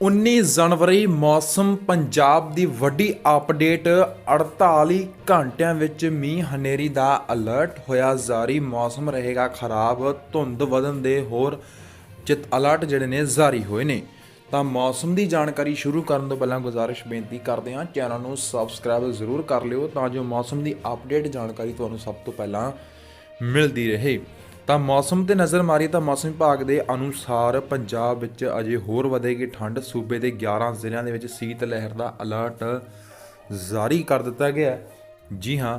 19 ਜਨਵਰੀ ਮੌਸਮ ਪੰਜਾਬ ਦੀ ਵੱਡੀ ਅਪਡੇਟ 48 ਘੰਟਿਆਂ ਵਿੱਚ ਮੀਂਹ ਹਨੇਰੀ ਦਾ ਅਲਰਟ ਹੋਇਆ। ਜਾਰੀ ਮੌਸਮ ਰਹੇਗਾ ਖਰਾਬ, ਧੁੰਦ ਵਧਣ ਦੇ ਹੋਰ ਚਿਤ ਅਲਰਟ ਜਿਹੜੇ ਨੇ ਜਾਰੀ ਹੋਏ ਨੇ। ਤਾਂ ਮੌਸਮ ਦੀ ਜਾਣਕਾਰੀ ਸ਼ੁਰੂ ਕਰਨ ਤੋਂ ਪਹਿਲਾਂ ਗੁਜ਼ਾਰਿਸ਼ ਬੇਨਤੀ ਕਰਦੇ ਹਾਂ, ਚੈਨਲ ਨੂੰ ਸਬਸਕ੍ਰਾਈਬ ਜ਼ਰੂਰ ਕਰ ਲਿਓ ਤਾਂ ਜੋ ਮੌਸਮ ਦੀ ਅਪਡੇਟ ਜਾਣਕਾਰੀ ਤੁਹਾਨੂੰ ਸਭ ਤੋਂ ਪਹਿਲਾਂ ਮਿਲਦੀ ਰਹੇ। ਤਾਂ ਮੌਸਮ ਤੇ ਨਜ਼ਰ ਮਾਰੀ ਤਾਂ ਮੌਸਮ ਵਿਭਾਗ ਦੇ ਅਨੁਸਾਰ ਪੰਜਾਬ ਵਿੱਚ ਅਜੇ ਹੋਰ ਵਧੇਗੀ ਠੰਡ। ਸੂਬੇ ਦੇ 11 ਜ਼ਿਲ੍ਹਿਆਂ ਦੇ ਵਿੱਚ ਸੀਤ ਲਹਿਰ ਦਾ ਅਲਰਟ ਜਾਰੀ ਕਰ ਦਿੱਤਾ ਗਿਆ ਜੀ ਹਾਂ,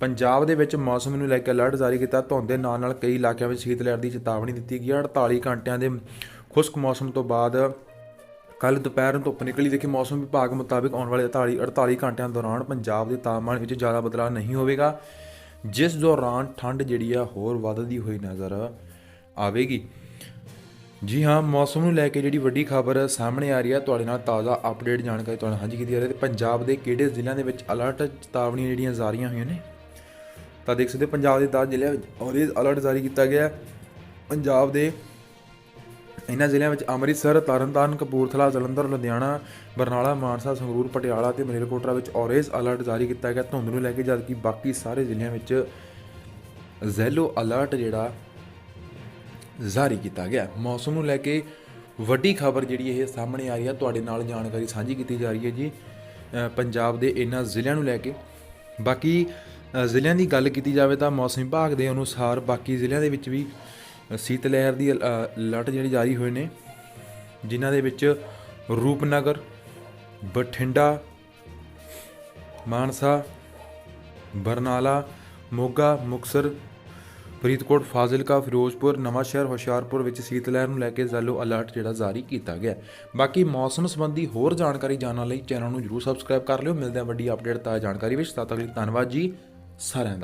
ਪੰਜਾਬ ਦੇ ਵਿੱਚ ਮੌਸਮ ਨੂੰ ਲੈ ਕੇ ਅਲਰਟ ਜਾਰੀ ਕੀਤਾ। ਧੁੰਦ ਦੇ ਨਾਲ ਨਾਲ ਕਈ ਇਲਾਕਿਆਂ ਵਿੱਚ ਸੀਤ ਲਹਿਰ ਦੀ ਚੇਤਾਵਨੀ ਦਿੱਤੀ ਗਈ ਹੈ। 48 ਘੰਟਿਆਂ ਦੇ ਖੁਸ਼ਕ ਮੌਸਮ ਤੋਂ ਬਾਅਦ ਕੱਲ ਦੁਪਹਿਰ ਨੂੰ ਧੁੱਪ ਨਿਕਲੀ। ਦੇਖੀ ਮੌਸਮ ਵਿਭਾਗ ਮੁਤਾਬਿਕ ਆਉਣ ਵਾਲੇ 48 48 ਘੰਟਿਆਂ ਦੌਰਾਨ ਪੰਜਾਬ ਦੇ ਤਾਪਮਾਨ ਵਿੱਚ ਜ਼ਿਆਦਾ ਬਦਲਾਅ ਨਹੀਂ ਹੋਵੇਗਾ। ਜਿਸ ਦੌਰਾਨ ਠੰਡ ਜਿਹੜੀ ਆ ਹੋਰ ਵੱਧਦੀ ਹੋਈ ਨਜ਼ਰ ਆਵੇਗੀ। ਜੀ ਹਾਂ, ਮੌਸਮ ਨੂੰ ਲੈ ਕੇ ਜਿਹੜੀ ਵੱਡੀ ਖਬਰ ਸਾਹਮਣੇ ਆ ਰਹੀ ਹੈ ਤੁਹਾਡੇ ਨਾਲ ਤਾਜ਼ਾ ਅਪਡੇਟ ਜਾਣਕਾਰੀ ਤੁਹਾਡੇ ਨਾਲ ਸਾਂਝੀ ਕੀਤੀ ਜਾ ਰਹੀ ਹੈ ਤੇ ਪੰਜਾਬ ਦੇ ਕਿਹੜੇ ਜ਼ਿਲ੍ਹਿਆਂ ਦੇ ਵਿੱਚ ਅਲਰਟ ਚੇਤਾਵਨੀਆਂ ਜਿਹੜੀਆਂ ਜਾਰੀਆਂ ਹੋਈਆਂ ਨੇ? ਤਾਂ ਦੇਖ ਸਕਦੇ ਹੋ, ਪੰਜਾਬ ਦੇ 10 ਜ਼ਿਲ੍ਹਿਆਂ ਵਿੱਚ ਔਰੇਂਜ ਅਲਰਟ ਜਾਰੀ ਕੀਤਾ ਗਿਆ ਪੰਜਾਬ ਦੇ ਇਹਨਾਂ ਜ਼ਿਲ੍ਹਿਆਂ ਵਿੱਚ ਅੰਮ੍ਰਿਤਸਰ, ਤਰਨਤਾਰਨ, ਕਪੂਰਥਲਾ, ਜਲੰਧਰ, ਲੁਧਿਆਣਾ, ਬਰਨਾਲਾ, ਮਾਨਸਾ, ਸੰਗਰੂਰ, ਪਟਿਆਲਾ ਤੇ ਮਲੇਰਕੋਟਲਾ ਵਿੱਚ ਔਰੇਂਜ ਅਲਰਟ ਜਾਰੀ ਕੀਤਾ ਗਿਆ। ਧੁੰਦ ਨੂੰ ਲੈ ਕੇ ਜਦਕਿ ਬਾਕੀ ਸਾਰੇ ਜ਼ਿਲ੍ਹਿਆਂ ਵਿੱਚ ਜ਼ੈਲੋ ਅਲਰਟ ਜਿਹੜਾ ਜਾਰੀ ਕੀਤਾ ਗਿਆ। ਮੌਸਮ ਨੂੰ ਲੈ ਕੇ ਵੱਡੀ ਖਬਰ ਜਿਹੜੀ ਇਹ ਸਾਹਮਣੇ ਆ ਰਹੀ ਹੈ ਤੁਹਾਡੇ ਨਾਲ ਜਾਣਕਾਰੀ ਸਾਂਝੀ ਕੀਤੀ ਜਾ ਰਹੀ ਹੈ ਜੀ। ਪੰਜਾਬ ਦੇ ਇਹਨਾਂ ਜ਼ਿਲ੍ਹਿਆਂ ਨੂੰ ਲੈ ਕੇ। ਬਾਕੀ ਜ਼ਿਲ੍ਹਿਆਂ ਦੀ ਗੱਲ ਕੀਤੀ ਜਾਵੇ ਤਾਂ ਮੌਸਮ ਵਿਭਾਗ ਦੇ ਅਨੁਸਾਰ ਬਾਕੀ ਜ਼ਿਲ੍ਹਿਆਂ ਦੇ ਵਿੱਚ ਵੀ ਸੀਤ ਲਹਿਰ ਦੀ ਅਲਰਟ ਜਿਹੜੇ ਜਾਰੀ ਹੋਏ ਨੇ, ਜਿਨ੍ਹਾਂ ਦੇ ਵਿੱਚ ਰੂਪਨਗਰ, ਬਠਿੰਡਾ, ਮਾਨਸਾ, ਬਰਨਾਲਾ, ਮੋਗਾ, ਮੁਕਸਰ, ਫਰੀਦਕੋਟ, ਫਾਜ਼ਿਲਕਾ, ਫਿਰੋਜ਼ਪੁਰ, ਨਵਾਂਸ਼ਹਿਰ, ਹੁਸ਼ਿਆਰਪੁਰ ਵਿੱਚ ਸੀਤ ਲਹਿਰ ਨੂੰ ਲੈ ਕੇ ਜ਼ੈਲੋ ਅਲਰਟ ਜਿਹੜਾ ਜਾਰੀ ਕੀਤਾ ਗਿਆ ਬਾਕੀ ਮੌਸਮ ਸੰਬੰਧੀ ਹੋਰ ਜਾਣਕਾਰੀ ਜਾਣਨ ਲਈ ਚੈਨਲ ਨੂੰ ਜਰੂਰ ਸਬਸਕ੍ਰਾਈਬ ਕਰ ਲਿਓ। ਮਿਲਦੇ ਹਾਂ ਵੱਡੀ ਅਪਡੇਟ ਤਾਂ ਜਾਣਕਾਰੀ ਵਿੱਚ। ਤਦ ਤੱਕ ਲਈ ਧੰਨਵਾਦ ਜੀ। ਸਾਰਿਆਂ ਦਾ।